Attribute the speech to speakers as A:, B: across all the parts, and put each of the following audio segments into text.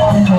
A: Oh!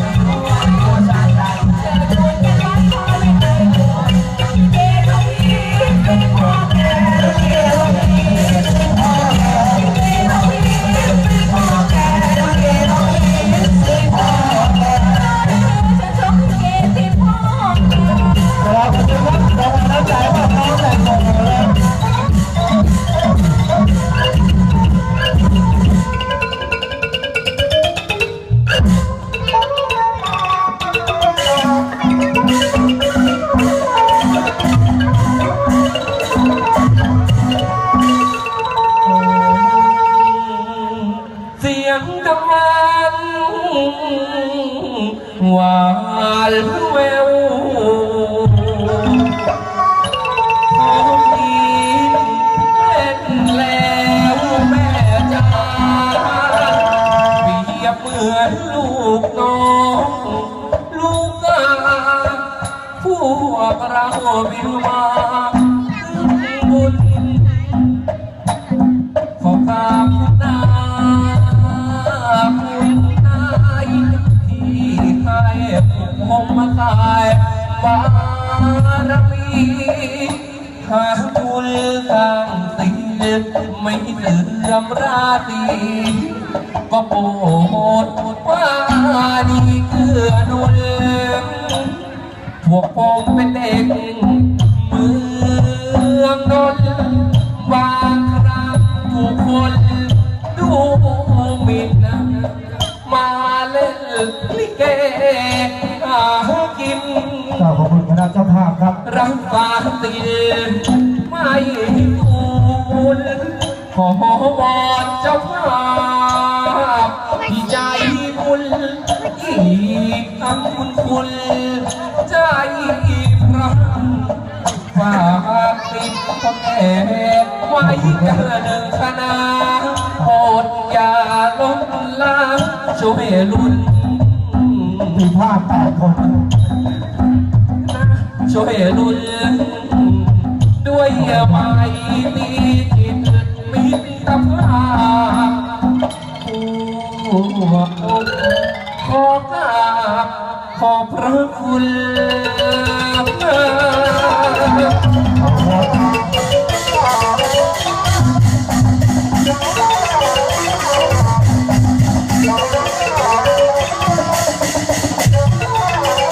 A: หวานแววของพี่เล่นแล้วแม่จ๋าเปรียบเหมือนลูกน้อง ลูกกาพวกเราบิวมาาตายบารมีหาบุญทางติดไม่เสื่อมราตรีก็โปรดว่าดีเกือดุลพวกผมเป็นเด็กเมืองนนท์ ลิเกหากิน
B: กล่าวขอบคุณคณะเจ้าภาพครับ
A: รักษาตีนไม่ทูลขอวอนเจ้าภาพที่ใจบุญอีกคำคุณคุณใจพระฝากติดพ่อแก่ไว้เกินหนึ่งคณะโปรดอย่าลดละช่วยลุ้น
B: มีผ้าแปดคน
A: ช่วยลุ้นด้วยไม้มีจิตมีตาภาผู้ขอกราบขอพระคุณ